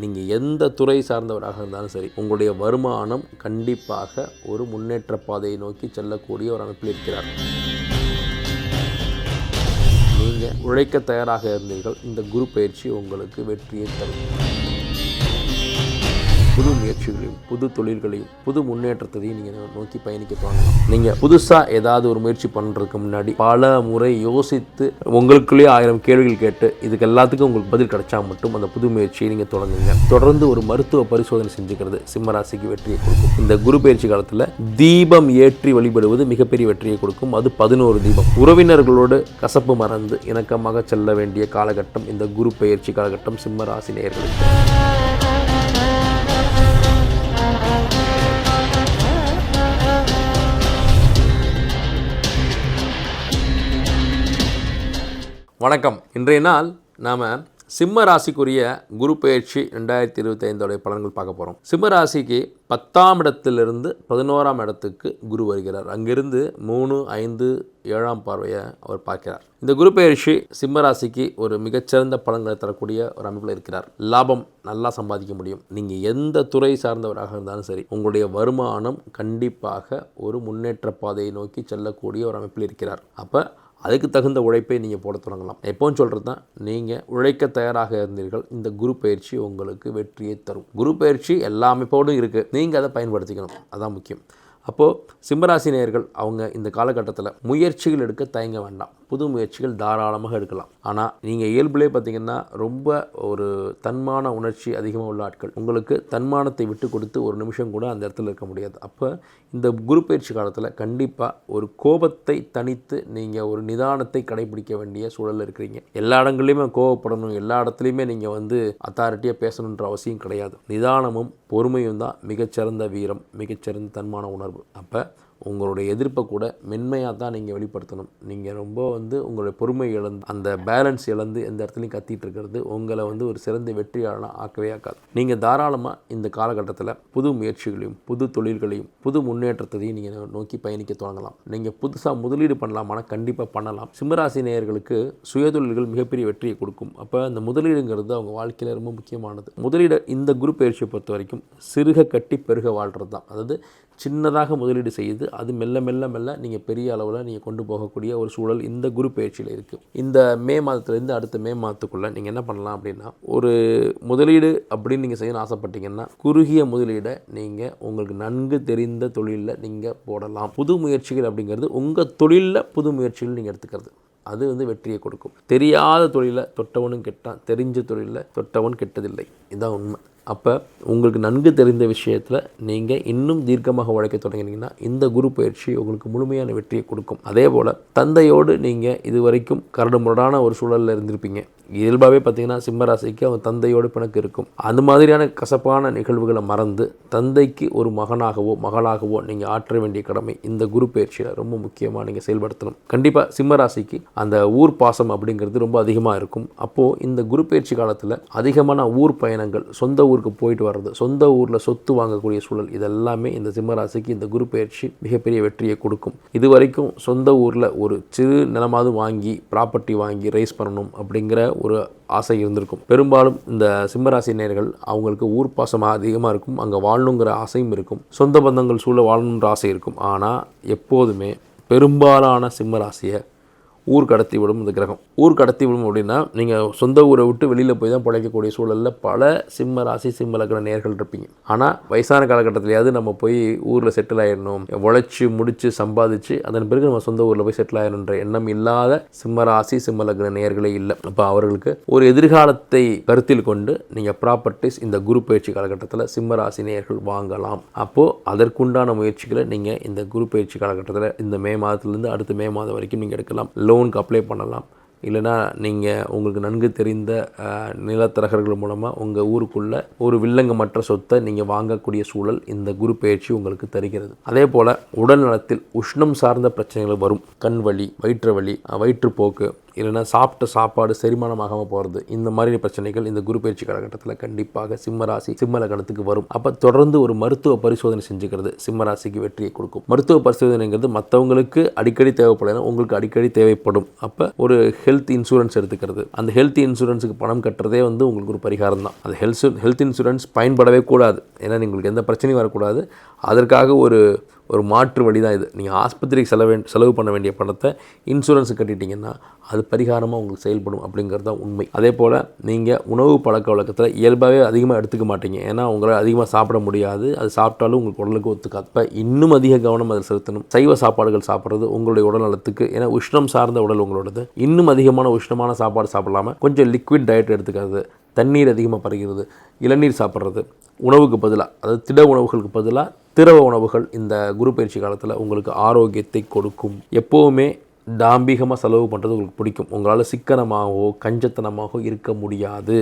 நீங்கள் எந்த துறை சார்ந்தவராக இருந்தாலும் சரி உங்களுடைய வருமானம் கண்டிப்பாக ஒரு முன்னேற்ற பாதையை நோக்கி செல்லக்கூடிய ஒரு அமைப்பில் இருக்கிறார். நீங்கள் உழைக்க தயாராக இருந்தீர்கள் இந்த குரு பயிற்சி உங்களுக்கு வெற்றியை தரும். புது முயற்சிகளையும் புது தொழில்களையும் புது முன்னேற்றத்தையும் நீங்கள் நோக்கி பயணிக்க தொடங்கலாம். நீங்கள் புதுசாக ஏதாவது ஒரு முயற்சி பண்ணுறதுக்கு முன்னாடி பல முறை யோசித்து உங்களுக்குள்ளேயே ஆயிரம் கேள்விகள் கேட்டு இதுக்கு எல்லாத்துக்கும் உங்களுக்கு பதில் கிடைச்சா மட்டும் அந்த புது முயற்சியை நீங்கள் தொடங்குங்க. தொடர்ந்து ஒரு மருத்துவ பரிசோதனை செஞ்சுக்கிறது சிம்மராசிக்கு வெற்றியை கொடுக்கும். இந்த குரு பயிற்சி காலத்தில் தீபம் ஏற்றி வழிபடுவது மிகப்பெரிய வெற்றியை கொடுக்கும். அது பதினோரு தீபம். உறவினர்களோடு கசப்பு மறந்து இணக்கமாக செல்ல வேண்டிய காலகட்டம் இந்த குரு பயிற்சி காலகட்டம் சிம்மராசி நேர்களுக்கு வணக்கம். இன்றைய நாள் நாம் சிம்ம ராசிக்குரிய குரு பயிற்சி ரெண்டாயிரத்தி இருபத்தைந்தோடைய பலன்கள் பார்க்க போகிறோம் சிம்ம ராசிக்கு பத்தாம் இடத்திலிருந்து பதினோராம் இடத்துக்கு குரு வருகிறார். அங்கிருந்து மூணு ஐந்து ஏழாம் பார்வையை அவர் பார்க்கிறார். இந்த குரு பயிற்சி சிம்ம ராசிக்கு ஒரு மிகச்சிறந்த பலன்களை தரக்கூடிய ஒரு அமைப்பில் இருக்கிறார். லாபம் நல்லா சம்பாதிக்க முடியும். நீங்கள் எந்த துறை சார்ந்தவராக இருந்தாலும் சரி உங்களுடைய வருமானம் கண்டிப்பாக ஒரு முன்னேற்ற பாதையை நோக்கி செல்லக்கூடிய ஒரு அமைப்பில் இருக்கிறார். அப்போ அதுக்கு தகுந்த உழைப்பை நீங்கள் போட தொடங்கலாம். எப்போவும் சொல்கிறது தான் நீங்கள் உழைக்க தயாராக இருந்தீர்கள் இந்த குரு பயிற்சி உங்களுக்கு வெற்றியை தரும். குரு பயிற்சி எல்லா அமைப்போடும் இருக்குது நீங்கள் அதை பயன்படுத்திக்கணும். அதான் முக்கியம். அப்போது சிம்மராசி நேயர்கள் அவங்க இந்த காலகட்டத்தில் முயற்சிகள் எடுக்க தயங்க வேண்டாம். புது முயற்சிகள் தாராளமாக எடுக்கலாம். ஆனால் நீங்கள் இயல்புலே பார்த்தீங்கன்னா ரொம்ப ஒரு தன்மான உணர்ச்சி அதிகமாக உள்ள ஆட்கள். உங்களுக்கு தன்மானத்தை விட்டு கொடுத்து ஒரு நிமிஷம் கூட அந்த இடத்துல இருக்க முடியாது. அப்போ இந்த குரு பயிற்சி காலத்தில் கண்டிப்பாக ஒரு கோபத்தை தனித்து நீங்கள் ஒரு நிதானத்தை கடைபிடிக்க வேண்டிய சூழலில் இருக்கிறீங்க. எல்லா இடங்கள்லையுமே கோவப்படணும் எல்லா இடத்துலையுமே நீங்கள் வந்து அத்தாரிட்டியாக பேசணுன்ற அவசியம் கிடையாது. நிதானமும் பொறுமையும் தான் மிகச்சிறந்த வீரம் மிகச்சிறந்த தன்மான உணர்வு. அப்போ உங்களுடைய எதிர்ப்பை கூட மென்மையாக தான் நீங்கள் வெளிப்படுத்தணும். நீங்கள் ரொம்ப வந்து உங்களுடைய பொறுமை இழந்து அந்த பேலன்ஸ் இழந்து எந்த இடத்துலையும் கத்திட்டு இருக்கிறது உங்களை வந்து ஒரு சிறந்த வெற்றியாளனாக ஆக்கவே ஆக்காது. நீங்கள் தாராளமாக இந்த காலகட்டத்தில் புது முயற்சிகளையும் புது தொழில்களையும் புது முன்னேற்றத்தையும் நீங்கள் நோக்கி பயணிக்க தொடங்கலாம். நீங்கள் புதுசாக முதலீடு பண்ணலாமானா கண்டிப்பாக பண்ணலாம். சிம்மராசி நேயர்களுக்கு சுயதொழில்கள் மிகப்பெரிய வெற்றியை கொடுக்கும். அப்போ அந்த முதலீடுங்கிறது அவங்க வாழ்க்கையில் ரொம்ப முக்கியமானது. முதலீடு இந்த குரு பயிற்சியை பொறுத்த வரைக்கும் சிறுக கட்டி பெருக வாழ்கிறது தான் அதாவது சின்னதாக முதலீடு செய்து அது மெல்ல மெல்ல மெல்ல நீங்கள் பெரிய அளவில் நீங்கள் கொண்டு போகக்கூடிய ஒரு சூழல் இந்த குரு பயிற்சியில் இருக்குது இந்த மே மாதத்துலேருந்து அடுத்த மே மாதத்துக்குள்ளே நீங்கள் என்ன பண்ணலாம் அப்படின்னா ஒரு முதலீடு அப்படின்னு நீங்கள் செய்யணும்னு ஆசைப்பட்டீங்கன்னா குறுகிய முதலீடை நீங்கள் உங்களுக்கு நன்கு தெரிந்த தொழிலில் நீங்கள் போடலாம். புது முயற்சிகள் அப்படிங்கிறது உங்கள் தொழிலில் புது முயற்சிகள் நீங்கள் எடுத்துக்கிறது. அது வந்து வெற்றியை கொடுக்கும். தெரியாத தொழிலை தொட்டவனும் கெட்டான் தெரிஞ்ச தொழிலில் தொட்டவன் கெட்டதில்லை. இதுதான் உண்மை. அப்போ உங்களுக்கு நன்கு தெரிந்த விஷயத்தில் நீங்கள் இன்னும் தீர்க்கமாக உழைக்க தொடங்கினீங்கன்னா இந்த குரு பயிற்சி உங்களுக்கு முழுமையான வெற்றியை கொடுக்கும். அதே போல் தந்தையோடு நீங்கள் இது வரைக்கும் கரடுமுரடான ஒரு சூழலில் இருந்திருப்பீங்க. இயல்பாகவே பார்த்திங்கன்னா சிம்மராசிக்கு அவங்க தந்தையோடு பிணக்கு இருக்கும். அந்த மாதிரியான கசப்பான நிகழ்வுகளை மறந்து தந்தைக்கு ஒரு மகனாகவோ மகளாகவோ நீங்கள் ஆற்ற வேண்டிய கடமை இந்த குரு பயிற்சியில் ரொம்ப முக்கியமாக நீங்கள் செயல்படுத்தணும். கண்டிப்பாக சிம்மராசிக்கு அந்த ஊர் பாசம் அப்படிங்கிறது ரொம்ப அதிகமாக இருக்கும். அப்போது இந்த குரு பயிற்சி காலத்தில் அதிகமான ஊர் பயணங்கள் சொந்த ஊருக்கு போயிட்டு வர்றது சொந்த ஊரில் சொத்து வாங்கக்கூடிய சூழல் இதெல்லாமே இந்த சிம்மராசிக்கு இந்த குரு பயிற்சி மிகப்பெரிய வெற்றியை கொடுக்கும். இது வரைக்கும் சொந்த ஊரில் ஒரு சிறு நிலமாவது வாங்கி ப்ராப்பர்ட்டி வாங்கி ரைஸ் பண்ணணும் அப்படிங்கிற ஒரு ஆசை இருந்திருக்கும். பெரும்பாலும் இந்த சிம்மராசி நேர்கள் அவங்களுக்கு ஊர் பாசம் அதிகமாக இருக்கும் அங்கே வாழணுங்கிற ஆசையும் இருக்கும் சொந்த பந்தங்கள் சூழ வாழணுன்ற ஆசை இருக்கும். ஆனால் எப்போதுமே பெரும்பாலான சிம்மராசியை ஊர் கடத்தி விடும் இந்த கிரகம். ஊர் கடத்தி விடும் அப்படின்னா நீங்கள் சொந்த ஊரை விட்டு வெளியில் போய் தான் பிழைக்கக்கூடிய சூழலில் பல சிம்ம ராசி சிம்ம லக்ன நேர்கள் இருப்பீங்க. ஆனால் வயசான காலகட்டத்திலேயாவது நம்ம போய் ஊரில் செட்டில் ஆயிடணும் உழைச்சி முடித்து சம்பாதிச்சு அதன் பிறகு நம்ம சொந்த ஊரில் போய் செட்டில் ஆயிடணுன்ற எண்ணம் இல்லாத சிம்ம ராசி சிம்ம லக்ன நேர்களே இல்லை. அப்போ அவர்களுக்கு ஒரு எதிர்காலத்தை கருத்தில் கொண்டு நீங்கள் ப்ராப்பர்ட்டிஸ் இந்த குரு பயிற்சி காலகட்டத்தில் சிம்ம ராசி நேர்கள் வாங்கலாம். அப்போது அதற்குண்டான முயற்சிகளை நீங்கள் இந்த குரு பயிற்சி காலகட்டத்தில் இந்த மே மாதத்துலேருந்து அடுத்த மே மாதம் வரைக்கும் நீங்கள் எடுக்கலாம். லோனுக்கு அப்ளை பண்ணலாம். இல்லைனா நீங்கள் உங்களுக்கு நன்கு தெரிந்த நிலத்தரகர்கள் மூலமாக உங்கள் ஊருக்குள்ளே ஒரு வில்லங்கமற்ற சொத்தை நீங்கள் வாங்கக்கூடிய சூழல் இந்த குரு பயிற்சி உங்களுக்கு தருகிறது. அதே போல் உடல் நலத்தில் உஷ்ணம் சார்ந்த பிரச்சனைகள் வரும். கண் வலி வயிற்று வலி வயிற்றுப்போக்கு இல்லைன்னா சாப்பிட்ட சாப்பாடு செரிமானமாகாமல் போகிறது இந்த மாதிரி பிரச்சனைகள் இந்த குரு பயிற்சி காலகட்டத்தில் கண்டிப்பாக சிம்ம ராசி சிம்ம லக்னத்துக்கு வரும். அப்போ தொடர்ந்து ஒரு மருத்துவ பரிசோதனை செஞ்சுக்கிறது சிம்மராசிக்கு வெற்றியை கொடுக்கும். மருத்துவ பரிசோதனைங்கிறது மற்றவங்களுக்கு அடிக்கடி தேவைப்படலாம் உங்களுக்கு அடிக்கடி தேவைப்படும். அப்போ ஒரு ஹெல்த் இன்சூரன்ஸ் எடுத்துக்கிறது. அந்த ஹெல்த் இன்சூரன்ஸுக்கு பணம் கட்டுறதே வந்து உங்களுக்கு ஒரு பரிகாரம் தான். அந்த ஹெல்த் ஹெல்த் இன்சூரன்ஸ் பயன்படவே கூடாது. ஏன்னா உங்களுக்கு எந்த பிரச்சனையும் வரக்கூடாது. அதற்காக ஒரு ஒரு மாற்று வழி தான் இது. நீங்கள் ஆஸ்பத்திரிக்கு செலவு செலவு பண்ண வேண்டிய பணத்தை இன்சூரன்ஸு கட்டிட்டீங்கன்னா அது பரிகாரமாக உங்களுக்கு செயல்படும் அப்படிங்கிறது தான் உண்மை. அதே போல் நீங்கள் உணவு பழக்க வழக்கத்தில் இயல்பாகவே அதிகமாக எடுத்துக்க மாட்டீங்க. ஏன்னா உங்களால் அதிகமாக சாப்பிட முடியாது. அது சாப்பிட்டாலும் உங்களுக்கு உடலுக்கு ஒத்துக்காது. இப்போ இன்னும் அதிக கவனம் அதில் செலுத்தணும். சைவ சாப்பாடுகள் சாப்பிட்றது உங்களுடைய உடல் நலத்துக்கு ஏன்னா உஷ்ணம் சார்ந்த உடல் உங்களோடது. இன்னும் அதிகமான உஷ்ணமான சாப்பாடு சாப்பிடாம கொஞ்சம் லிக்விட் டயட் எடுத்துக்கிறது தண்ணீர் அதிகமாக பருகிறது இளநீர் சாப்பிட்றது. உணவுக்கு பதிலாக அதாவது திட உணவுகளுக்கு பதிலாக திரவ உணவுகள் இந்த குரு பயிற்சி காலத்தில் உங்களுக்கு ஆரோக்கியத்தை கொடுக்கும். எப்போவுமே தாம்பிகமாக செலவு பண்ணுறது உங்களுக்கு பிடிக்கும். உங்களால் சிக்கனமாகவோ கஞ்சத்தனமாகவோ இருக்க முடியாது.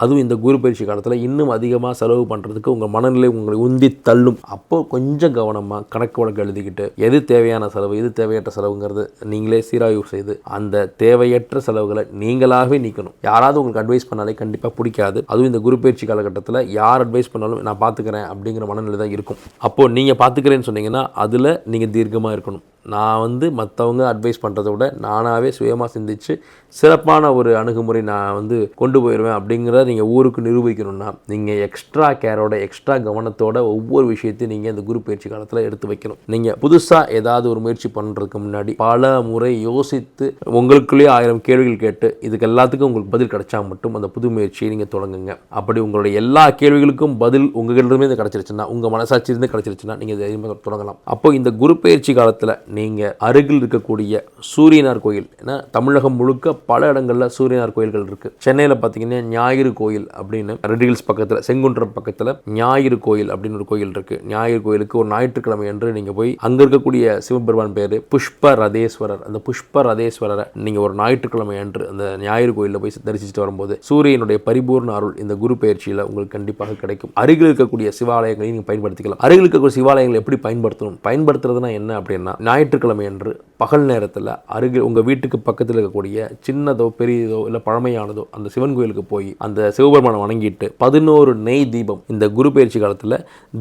அதுவும் இந்த குரு பயிற்சி காலத்தில் இன்னும் அதிகமாக செலவு பண்ணுறதுக்கு உங்கள் மனநிலை உங்களை உந்தி தள்ளும். அப்போது கொஞ்சம் கவனமாக கணக்கு வழக்கு எழுதிக்கிட்டு எது தேவையான செலவு எது தேவையற்ற செலவுங்கிறது நீங்களே சீராய்வு செய்து அந்த தேவையற்ற செலவுகளை நீங்களாகவே நீக்கணும். யாராவது உங்களுக்கு அட்வைஸ் பண்ணாலே கண்டிப்பாக பிடிக்காது. அதுவும் இந்த குரு பயிற்சி காலகட்டத்தில் யார் அட்வைஸ் பண்ணாலும் நான் பார்த்துக்கிறேன் அப்படிங்கிற மனநிலை தான் இருக்கும். அப்போது நீங்கள் பார்த்துக்கிறேன்னு சொன்னீங்கன்னா அதில் நீங்கள் தீர்க்கமாக இருக்கணும். நான் வந்து மற்றவங்க அட்வைஸ் பண்ணுறத விட நானாகவே சுயமாக சிந்திச்சு சிறப்பான ஒரு அணுகுமுறை நான் வந்து கொண்டு போயிடுவேன் அப்படிங்கிறத நீங்கள் ஊருக்கு நிரூபிக்கணும்னா நீங்கள் எக்ஸ்ட்ரா கேரோட எக்ஸ்ட்ரா கவனத்தோட ஒவ்வொரு விஷயத்தையும் நீங்கள் இந்த குரு பயிற்சி காலத்தில் எடுத்து வைக்கணும். நீங்கள் புதுசாக ஏதாவது ஒரு முயற்சி பண்ணுறதுக்கு முன்னாடி பல முறை யோசித்து உங்களுக்குள்ளேயே ஆயிரம் கேள்விகள் கேட்டு இதுக்கு எல்லாத்துக்கும் உங்களுக்கு பதில் கிடைச்சா மட்டும் அந்த புது முயற்சியை நீங்கள் தொடங்குங்க. அப்படி உங்களுடைய எல்லா கேள்விகளுக்கும் பதில் உங்கள்கிட்டமே இது கிடச்சிருச்சுன்னா உங்கள் மனசாட்சியிலேருந்து கிடச்சிருச்சுன்னா நீங்கள் தைரியமாக தொடங்கலாம். அப்போ இந்த குரு பயிற்சி காலத்தில் நீங்கள் அருகில் இருக்கக்கூடிய சூரியனார் கோயில். ஏன்னா தமிழகம் முழுக்க பல இடங்களில் சூரியனார் கோயில்கள் இருக்குது சென்னையில் பார்த்தீங்கன்னா ஞாயிறு கோயில் அப்படின்னு ரெட் ஹில்ஸ் பக்கத்தில் செங்குன்றம் பக்கத்தில் ஞாயிறு கோயில் அப்படின்னு ஒரு கோயில் இருக்குது ஞாயிறு கோயிலுக்கு ஒரு ஞாயிற்றுக்கிழமை என்று நீங்கள் போய் அங்கே இருக்கக்கூடிய சிவபெருமான் பேர் புஷ்ப ரதேஸ்வரர் அந்த புஷ்ப ரதேஸ்வரரை நீங்கள் ஒரு ஞாயிற்றுக்கிழமை அன்று அந்த ஞாயிறு கோயிலில் போய் தரிசிச்சுட்டு வரும்போது சூரியனுடைய பரிபூர்ண அருள் இந்த குரு பயிற்சியில் உங்களுக்கு கண்டிப்பாக கிடைக்கும். அருகில் இருக்கக்கூடிய சிவாலயங்களையும் நீங்கள் பயன்படுத்திக்கலாம். அருகில் இருக்கக்கூடிய சிவாலயங்களை எப்படி பயன்படுத்தணும்? பயன்படுத்துறதுனா என்ன அப்படின்னா ஞாயிற்றுக்கிழமை அன்று பகல் நேரத்தில் அருகில் உங்கள் வீட்டுக்கு பக்கத்தில் இருக்கக்கூடிய சின்னதோ பெரியதோ இல்லை பழமையானதோ அந்த சிவன் கோயிலுக்கு போய் அந்த சிவபெருமானை வணங்கிட்டு பதினோரு நெய் தீபம் இந்த குரு பயிற்சி காலத்தில்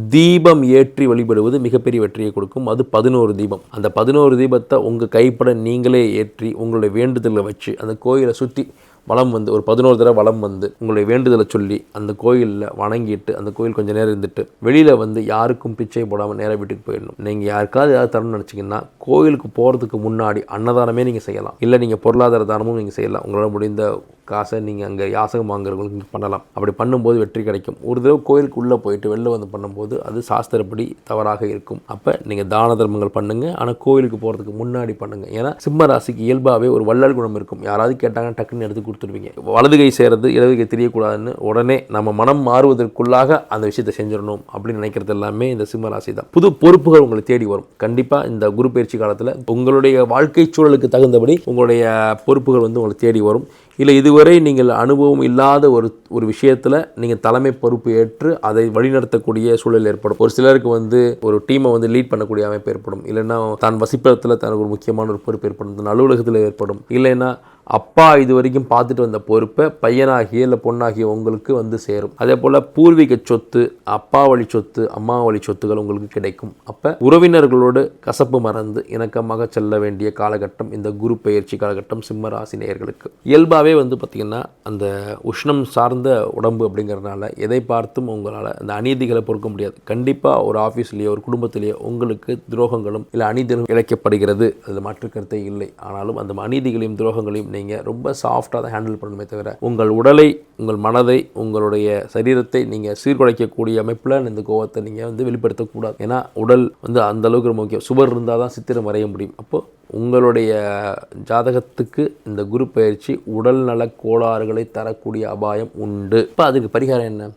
தீபம் ஏற்றி வழிபடுவது மிகப்பெரிய வெற்றியை கொடுக்கும். அது பதினோரு தீபம். அந்த பதினோரு தீபத்தை உங்கள் கைப்பட நீங்களே ஏற்றி உங்களுடைய வேண்டுதலை வச்சு அந்த கோயிலை சுற்றி வளம் வந்து ஒரு பதினோரு தடவை வளம் வந்து உங்களுடைய வேண்டுதலை சொல்லி அந்த கோயிலில் வணங்கிட்டு அந்த கோயில் கொஞ்சம் நேரம் இருந்துட்டு வெளியில் வந்து யாருக்கும் பிச்சை போடாமல் நேராக வீட்டுக்கு போயிடணும். நீங்கள் யாருக்காவது ஏதாவது தரணும்னு நினச்சிங்கன்னா கோயிலுக்கு போகிறதுக்கு முன்னாடி அன்னதானமே நீங்கள் செய்யலாம். இல்லை நீங்கள் பொருளாதார தானமும் நீங்கள் செய்யலாம். உங்களால் முடிந்த காசை நீங்கள் அங்கே யாசகம் வாங்குறவங்களுக்கு நீங்கள் பண்ணலாம். அப்படி பண்ணும்போது வெற்றி கிடைக்கும். ஒரு தடவை கோயிலுக்கு உள்ளே போயிட்டு வெளில வந்து பண்ணும்போது அது சாஸ்திரப்படி தவறாக இருக்கும். அப்போ நீங்கள் தான தர்மங்கள் பண்ணுங்கள் ஆனால் கோயிலுக்கு போகிறதுக்கு முன்னாடி பண்ணுங்கள் ஏன்னா சிம்ம ராசிக்கு இயல்பாகவே ஒரு வள்ளல் குணம் இருக்கும். யாராவது கேட்டாங்கன்னா டக்குன்னு எடுத்து கொடுத்துருவீங்க வலது கை செய்கிறது இடது கை தெரியக்கூடாதுன்னு உடனே நம்ம மனம் மாறுவதற்குள்ளாக அந்த விஷயத்தை செஞ்சிடணும் அப்படின்னு நினைக்கிறது எல்லாமே இந்த சிம்மராசி தான். புது பொறுப்புகள் உங்களை தேடி வரும். கண்டிப்பாக இந்த குரு பயிற்சி காலத்தில் உங்களுடைய வாழ்க்கை சூழலுக்கு தகுந்தபடி உங்களுடைய பொறுப்புகள் வந்து உங்களை தேடி வரும். இல்லை இதுவரை நீங்கள் அனுபவம் இல்லாத ஒரு ஒரு விஷயத்தில் நீங்கள் தலைமை பொறுப்பு ஏற்று அதை வழிநடத்தக்கூடிய சூழல் ஏற்படும். ஒரு சிலருக்கு வந்து ஒரு டீமை வந்து லீட் பண்ணக்கூடிய அமைப்பு ஏற்படும். இல்லைன்னா தான் வசிப்பிடத்தில் தனக்கு ஒரு முக்கியமான ஒரு பொறுப்பு ஏற்படும். தன் அலுவலகத்தில் ஏற்படும். இல்லைன்னா அப்பா இது வரைக்கும் பார்த்துட்டு வந்த பொறுப்பை பையனாகிய இல்லை பொண்ணாகிய உங்களுக்கு வந்து சேரும். அதே போல் பூர்வீக சொத்து அப்பா வழி சொத்து அம்மா வழி சொத்துகள் உங்களுக்கு கிடைக்கும். அப்போ உறவினர்களோடு கசப்பு மறந்து இணக்கமாக செல்ல வேண்டிய காலகட்டம் இந்த குரு பயிற்சி காலகட்டம் சிம்ம ராசி நேயர்களுக்கு. இயல்பாகவே வந்து பார்த்திங்கன்னா அந்த உஷ்ணம் சார்ந்த உடம்பு அப்படிங்கிறதுனால எதை பார்த்தும் உங்களால் அந்த அநீதிகளை பொறுக்க முடியாது. கண்டிப்பாக ஒரு ஆஃபீஸ்லேயோ ஒரு குடும்பத்திலேயோ உங்களுக்கு துரோகங்களும் இல்லை அநீதிகளும் இழைக்கப்படுகிறது. அதில் மாற்று கருத்தே இல்லை. ஆனாலும் அந்த அநீதிகளையும் துரோகங்களையும் நீங்கள் ரொம்ப சாஃப்டாக தான் ஹேண்டில் பண்ணணுமே தவிர உங்கள் உடலை உங்கள் மனதை உங்களுடைய சரீரத்தை நீங்கள் சீர்குலைக்கக்கூடிய அமைப்பில் இந்த கோவத்தை நீங்கள் வந்து வெளிப்படுத்தக்கூடாது. ஏன்னா உடல் வந்து அந்த அளவுக்கு ரொம்ப முக்கியம். சுவர் இருந்தால் தான் சித்திரம் வரைய முடியும். அப்போது உங்களுடைய ஜாதகத்துக்கு இந்த குரு பயிற்சி உடல் நல கோளாறுகளை தரக்கூடிய அபாயம் உண்டு. இப்போ அதுக்கு பரிகாரம் என்ன?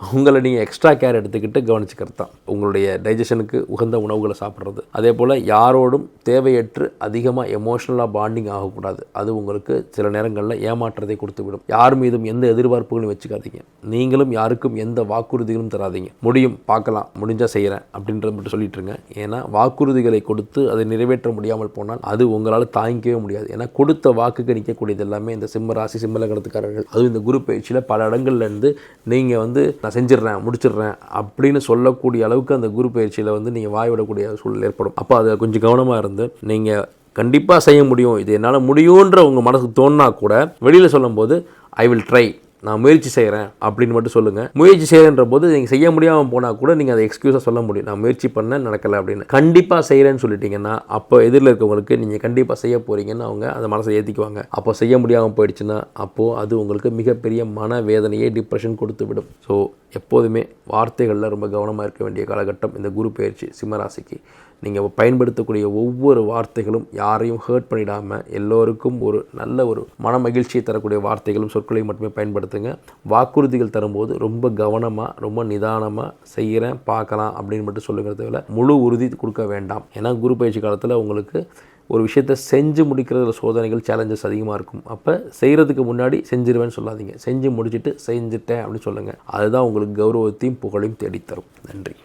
உங்களை நீங்கள் எக்ஸ்ட்ரா கேர் எடுத்துக்கிட்டு கவனிச்சுக்கிறது தான். உங்களுடைய டைஜஷனுக்கு உகந்த உணவுகளை சாப்பிட்றது. அதே போல் யாரோடும் தேவையற்று அதிகமாக எமோஷ்னலாக பாண்டிங் ஆகக்கூடாது. அது உங்களுக்கு சில நேரங்களில் ஏமாற்றத்தை கொடுத்து விடும் யார் மீதும் எந்த எதிர்பார்ப்புகளும் வச்சுக்காதீங்க. நீங்களும் யாருக்கும் எந்த வாக்குறுதிகளும் தராதீங்க. முடியும் பார்க்கலாம் முடிஞ்சால் செய்கிறேன் அப்படின்றத மட்டும் சொல்லிட்டு இருங்க ஏன்னா வாக்குறுதிகளை கொடுத்து அதை நிறைவேற்ற முடியாமல் போனால் அது உங்களால் தாங்கிக்கவே முடியாது. ஏன்னா கொடுத்த வாக்குக்கு நிற்கக்கூடியது எல்லாமே இந்த சிம்ம ராசி சிம்மலகணத்துக்காரர்கள் அதுவும் இந்த குரு பயிற்சியில் பல இடங்கள்லேருந்து நீங்கள் வந்து நான் செஞ்சிடுறேன் முடிச்சிடுறேன் அப்படின்னு சொல்லக்கூடிய அளவுக்கு அந்த குரு பயிற்சியில் வந்து நீங்கள் வாய் விடக்கூடிய சூழல் ஏற்படும். அப்போ அதை கொஞ்சம் கவனமாக இருந்து நீங்கள் கண்டிப்பாக செய்ய முடியும். இது என்னால் முடியுன்ற உங்கள் மனசுக்கு தோணுனா கூட வெளியில் சொல்லும்போது ஐ வில் ட்ரை நான் முயற்சி செய்கிறேன் அப்படின்னு மட்டும் சொல்லுங்கள் முயற்சி செய்கிறேன்ற போது நீங்கள் செய்ய முடியாமல் போனால் கூட நீங்கள் அதை எக்ஸ்கியூஸாக சொல்ல முடியும். நான் முயற்சி பண்ண நடக்கலை அப்படின்னு. கண்டிப்பாக செய்கிறேன்னு சொல்லிட்டீங்கன்னா அப்போ எதிரில் இருக்கவங்களுக்கு நீங்கள் கண்டிப்பாக செய்ய போகிறீங்கன்னு அவங்க அந்த மனசை ஏற்றிக்குவாங்க அப்போ செய்ய முடியாமல் போயிடுச்சுன்னா அப்போது அது உங்களுக்கு மிகப்பெரிய மன வேதனையே டிப்ரெஷன் கொடுத்து விடும் ஸோ எப்போதுமே வார்த்தைகளில் ரொம்ப கவனமாக இருக்க வேண்டிய காலகட்டம் இந்த குரு பயிற்சி சிம்மராசிக்கு. நீங்கள் பயன்படுத்தக்கூடிய ஒவ்வொரு வார்த்தைகளும் யாரையும் ஹேர்ட் பண்ணிடாமல் எல்லோருக்கும் ஒரு நல்ல ஒரு மன மகிழ்ச்சியை தரக்கூடிய வார்த்தைகளும் சொற்களையும் மட்டுமே பயன்படுத்துங்க. வாக்குறுதிகள் தரும்போது ரொம்ப கவனமாக ரொம்ப நிதானமாக செய்கிறேன் பார்க்கலாம் அப்படின்னு மட்டும் சொல்லுங்கிறத விட முழு உறுதி கொடுக்க வேண்டாம். ஏன்னா குரு பயிற்சி காலத்தில் உங்களுக்கு ஒரு விஷயத்தை செஞ்சு முடிக்கிறதுல சோதனைகள் சேலஞ்சஸ் அதிகமாக இருக்கும். அப்போ செய்கிறதுக்கு முன்னாடி செஞ்சிருவேன்னு சொல்லாதீங்க. செஞ்சு முடிச்சுட்டு செஞ்சுட்டேன் அப்படின்னு சொல்லுங்கள் அதுதான் உங்களுக்கு கௌரவத்தையும் புகழையும் தேடித்தரும். நன்றி.